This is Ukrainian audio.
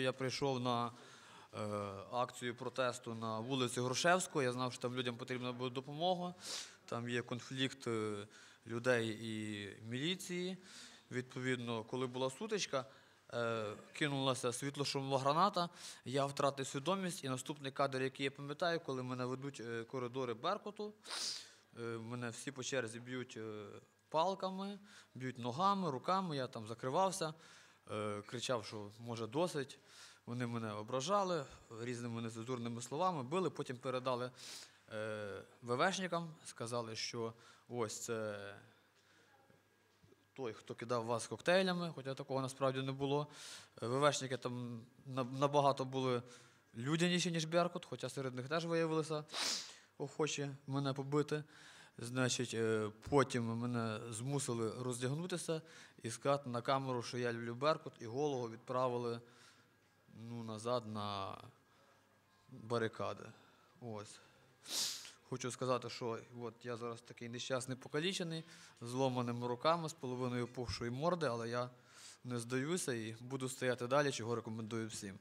Я прийшов на е, акцію протесту на вулиці Грушевського. Я знав, що там людям потрібна буде допомога. Там є конфлікт е, людей і міліції. Відповідно, коли була сутичка, е, кинулася світлошумова граната. Я втратив свідомість. І наступний кадр, який я пам'ятаю, коли мене ведуть е, коридори Беркуту, е, мене всі по черзі б'ють е, палками, б'ють ногами, руками. Я там закривався, кричав, що може досить. Вони мене ображали різними нецензурними словами, били, потім передали е, ВВшникам, сказали, що ось це той, хто кидав вас коктейлями, хоча такого насправді не було. Е, ВВшники там набагато були людяніші, ніж Беркут, хоча серед них теж виявилися охочі мене побити. Значить, е, потім мене змусили роздягнутися і сказати на камеру, що я люблю Беркут, і голову відправили ну, назад на барикади. Ось. Хочу сказати, що от я зараз такий нещасний покалічений, зломаними руками, з половиною пухшої морди, але я не здаюся і буду стояти далі, чого рекомендую всім.